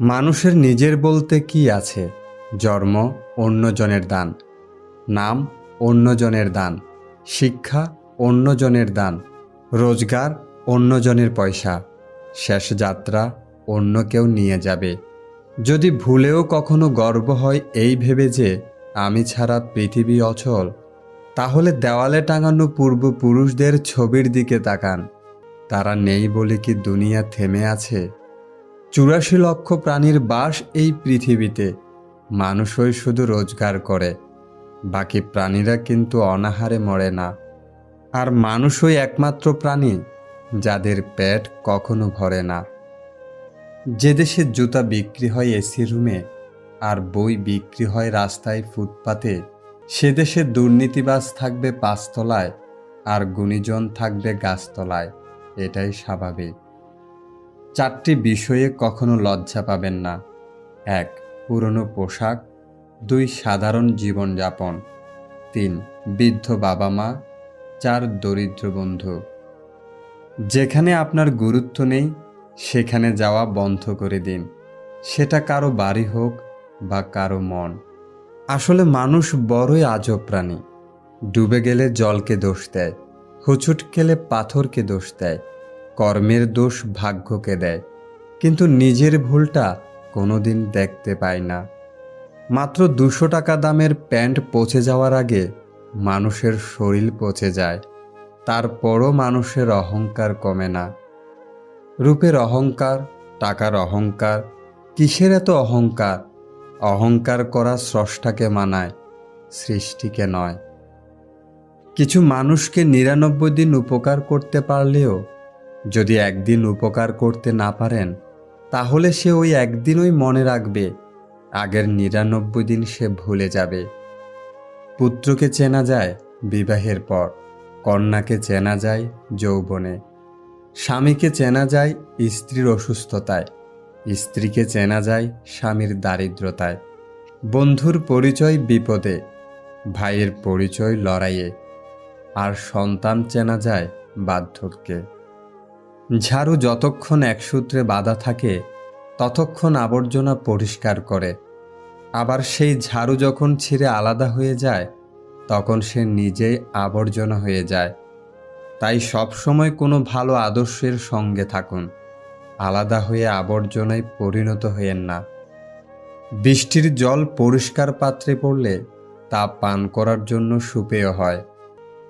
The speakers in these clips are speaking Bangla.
মানুষের নিজের বলতে কি আছে? জন্ম অন্যজনের দান। নাম অন্যজনের দান। শিক্ষা অন্যজনের দান। রোজগার অন্যজনের পয়সা। শেষ যাত্রা অন্য কেউ নিয়ে যাবে। যদি ভুলেও কখনো গর্ব হয় এই ভেবে যে, আমি ছাড়া পৃথিবী অচল, তাহলে দেওয়ালে টাঙানো পূর্বপুরুষদের ছবির দিকে তাকান। তারা নেই বলে কি দুনিয়া থেমে আছে? চুরাশি লক্ষ প্রাণীর বাস এই পৃথিবীতে। মানুষই শুধু রোজগার করে। বাকি প্রাণীরা কিন্তু অনাহারে মরে না। আর মানুষই একমাত্র প্রাণী, যাদের পেট কখনো ভরে না। যে দেশে জুতা বিক্রি হয় এসি রুমে, আর বই বিক্রি হয় রাস্তায় ফুটপাতে, সে দেশে দুর্নীতিবাজ থাকবে পাঁচতলায়, আর গুণীজন থাকবে গাছতলায়। এটাই স্বাভাবিক। চারটি বিষয়ে কখনো লজ্জা পাবেন না। এক, পুরনো পোশাক। দুই, সাধারণ জীবনযাপন। তিন, বৃদ্ধ বাবা মা চার, দরিদ্র বন্ধু। যেখানে আপনার গুরুত্ব নেই, সেখানে যাওয়া বন্ধ করে দিন। সেটা কারও বাড়ি হোক বা কারও মন। আসলে মানুষ বড়ই আজব প্রাণী। ডুবে গেলে জলকে দোষ দেয়। হুচুট খেলে পাথরকে দোষ দেয়। কর্মের দোষ ভাগ্যকে দেয়, কিন্তু নিজের ভুলটা কোনোদিন দেখতে পায় না। মাত্র দুশো টাকা দামের প্যান্ট পচে যাওয়ার আগে মানুষের শরীর পচে যায়, তারপরও মানুষের অহংকার কমে না। রূপের অহংকার, টাকার অহংকার, কিসের এত অহংকার? অহংকার করা স্রষ্টাকে মানায়, সৃষ্টিকে নয়। কিছু মানুষকে নিরানব্বই দিন উপকার করতে পারলেও যদি একদিন উপকার করতে না পারেন, তাহলে সে ওই একদিনই মনে রাখবে, আগের নিরানব্বই দিন সে ভুলে যাবে। পুত্রকে চেনা যায় বিবাহের পর, কন্যাকে চেনা যায় যৌবনে, স্বামীকে চেনা যায় স্ত্রীর অসুস্থতায়, স্ত্রীকে চেনা যায় স্বামীর দারিদ্রতায়। বন্ধুর পরিচয় বিপদে, ভাইয়ের পরিচয় লড়াইয়ে, আর সন্তান চেনা যায় বার্ধক্যে। ঝাড়ু যতক্ষণ এক সূত্রে বাঁধা থাকে, ততক্ষণ আবর্জনা পরিষ্কার করে। আবার সেই ঝাড়ু যখন ছিঁড়ে আলাদা হয়ে যায়, তখন সে নিজেই আবর্জনা হয়ে যায়। তাই সবসময় কোনো ভালো আদর্শের সঙ্গে থাকুন। আলাদা হয়ে আবর্জনায় পরিণত হয়েন না। বৃষ্টির জল পরিষ্কার পাত্রে পড়লে তা পান করার জন্য সুপেয় হয়।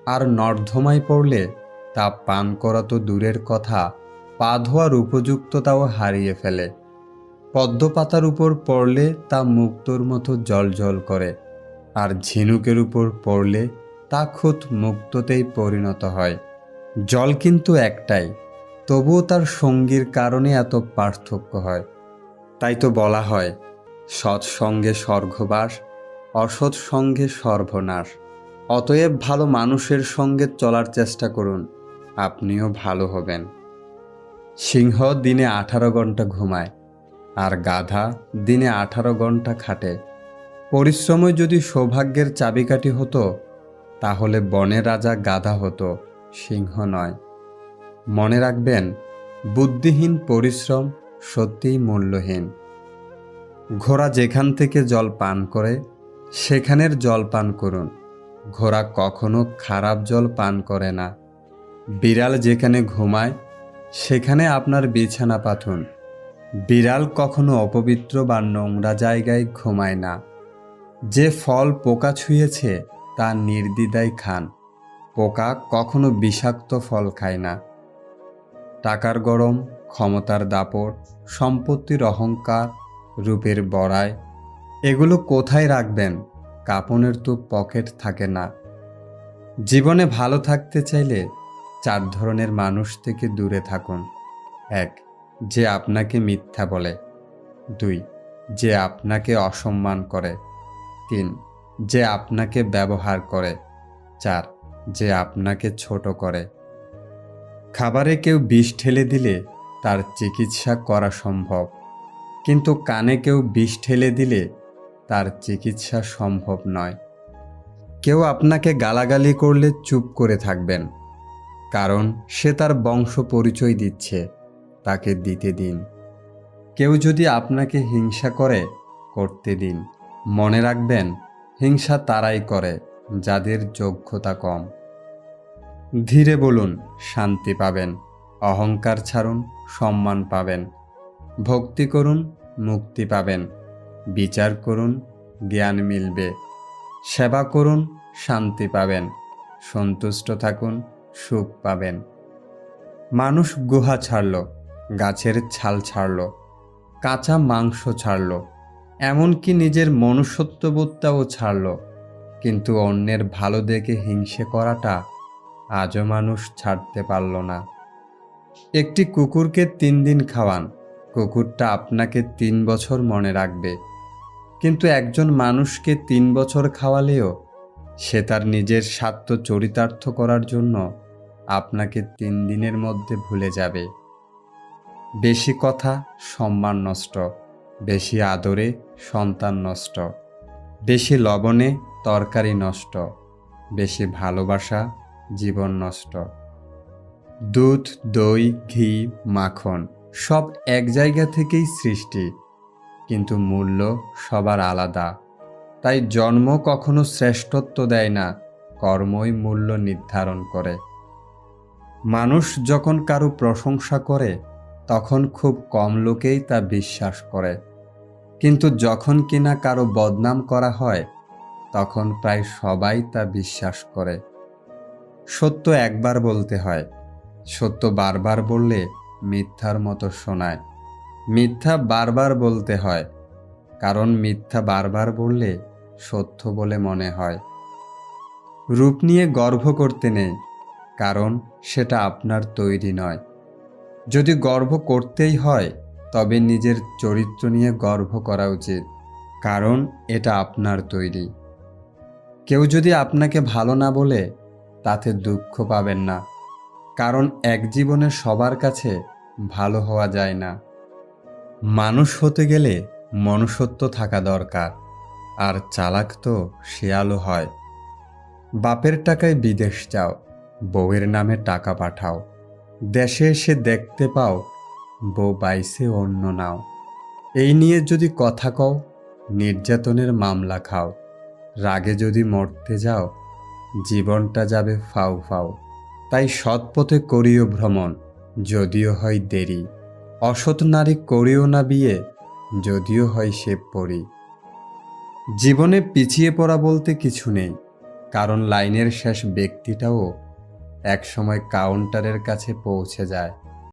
আর নর্ধমায় পড়লে তা পান করা তো দূরের কথা, পা ধোয়ার উপযুক্ততাও হারিয়ে ফেলে। পদ্মপাতার উপর পড়লে তা মুক্তোর মতো জল করে, আর ঝিনুকের উপর পড়লে তা খুদ মুক্ততেই পরিণত হয়। জল কিন্তু একটাই, তবুও তার সঙ্গীর কারণে এত পার্থক্য হয়। তাই তো বলা হয় সৎসঙ্গে স্বর্গবাস, অসৎ সঙ্গে সর্বনাশ। অতএব ভালো মানুষের সঙ্গে চলার চেষ্টা করুন। আপনিও ভালো হবেন। সিংহ দিনে আঠারো ঘণ্টা ঘুমায় আর গাধা দিনে আঠারো ঘণ্টা খাটে। পরিশ্রমই যদি সৌভাগ্যের চাবিকাঠি হতো, তাহলে বনের রাজা গাধা হতো, সিংহ নয়। মনে রাখবেন, বুদ্ধিহীন পরিশ্রম সত্যিই মূল্যহীন। ঘোড়া যেখান থেকে জল পান করে, সেখানের জল পান করুন। ঘোড়া কখনো খারাপ জল পান করে না। বিড়াল যেখানে ঘুমায়, সেখানে আপনার বিছানা পাথুন বিড়াল কখনো অপবিত্র বা নোংরা জায়গায় ঘুমায় না। যে ফল পোকা ছুঁয়েছে, তা নির্দ্বিধায় খান। পোকা কখনো বিষাক্ত ফল খায় না। টাকার গরম, ক্ষমতার দাপট, সম্পত্তির অহংকার, রূপের বড়ায় এগুলো কোথায় রাখবেন? কাপনের তো পকেট থাকে না। জীবনে ভালো থাকতে চাইলে চার ধরনের মানুষ থেকে দূরে থাকুন। এক, যে আপনাকে মিথ্যা বলে। দুই, যে আপনাকে অসম্মান করে। তিন, যে আপনাকে ব্যবহার করে। চার, যে আপনাকে ছোট করে। খাবারে কেউ বিষ ঠেলে দিলে তার চিকিৎসা করা সম্ভব। কিন্তু কানে কেউ বিষ ঠেলে দিলে তার চিকিৎসা সম্ভব নয়। কেউ আপনাকে গালাগালি করলে চুপ করে থাকবেন। কারণ সে তার বংশ পরিচয় দিচ্ছে, তাকে দিতে দিন। কেউ যদি আপনাকে হিংসা করে, করতে দিন। মনে রাখবেন, হিংসা তারাই করে, যাদের যোগ্যতা কম। ধীরে বলুন, শান্তি পাবেন, অহংকার ছাড়ুন, সম্মান পাবেন। ভক্তি করুন, মুক্তি পাবেন। বিচার করুন, জ্ঞান মিলবে। সেবা করুন, শান্তি পাবেন। সন্তুষ্ট থাকুন সুখ পাবেন। মানুষ গুহা ছাড়ল, গাছের ছাল ছাড়ল, কাঁচা মাংস ছাড়ল, এমনকি নিজের মনুষ্যত্ববোধটাও ছাড়ল। কিন্তু অন্যের ভালো দেখে হিংসে করাটা আজও মানুষ ছাড়তে পারল না। একটি কুকুরকে তিন দিন খাওয়ান, কুকুরটা আপনাকে তিন বছর মনে রাখবে। কিন্তু একজন মানুষকে তিন বছর খাওয়ালেও সে তার নিজের স্বার্থ চরিতার্থ করার জন্য আপনাকে তিন দিনের মধ্যে ভুলে যাবে। বেশি কথা সম্মান নষ্ট, বেশি আদরে সন্তান নষ্ট, বেশি লবণে তরকারি নষ্ট, বেশি ভালোবাসা জীবন নষ্ট। দুধ, দই, ঘি, মাখন সব এক জায়গা থেকেই সৃষ্টি, কিন্তু মূল্য সবার আলাদা। তাই জন্ম কখনো শ্রেষ্ঠত্ব দেয় না, কর্মই মূল্য নির্ধারণ করে। মানুষ যখন কারও প্রশংসা করে, তখন খুব কম লোকেই তা বিশ্বাস করে। কিন্তু যখন কিনা কারও বদনাম করা হয়, তখন প্রায় সবাই তা বিশ্বাস করে। সত্য একবার বলতে হয়, সত্য বারবার বললে মিথ্যার মতো শোনায়। মিথ্যা বারবার বলতে হয়, কারণ মিথ্যা বারবার বললে সত্য বলে মনে হয়। রূপ নিয়ে গর্ব করতে নেই কারণ সেটা আপনার তৈরি নয়। যদি গর্ব করতেই হয়, তবে নিজের চরিত্র নিয়ে গর্ব করা উচিত, কারণ এটা আপনার তৈরি। কেউ যদি আপনাকে ভালো না বলে, তাতে দুঃখ পাবেন না, কারণ এক জীবনে সবার কাছে ভালো হওয়া যায় না। মানুষ হতে গেলে মনুষ্যত্ব থাকা দরকার, আর চালাক তো শেয়ালও হয়। বাপের টাকায় বিদেশ যাও বউয়ের নামে টাকা পাঠাও। দেশে এসে দেখতে পাও, বউ বাইসে অন্য নাও। এই নিয়ে যদি কথা কও, নির্যাতনের মামলা খাও। রাগে যদি মরতে যাও, জীবনটা যাবে ফাউ ফাউ। তাই সৎ পথে করিও ভ্রমণ, যদিও হয় দেরি। অসৎ নারী করিও না বিয়ে, যদিও হয় সে পড়ি জীবনে পিছিয়ে পড়া বলতে কিছু নেই, কারণ লাইনের শেষ ব্যক্তিটাও একসময় কাউন্টারের কাছে পৌঁছে যায়।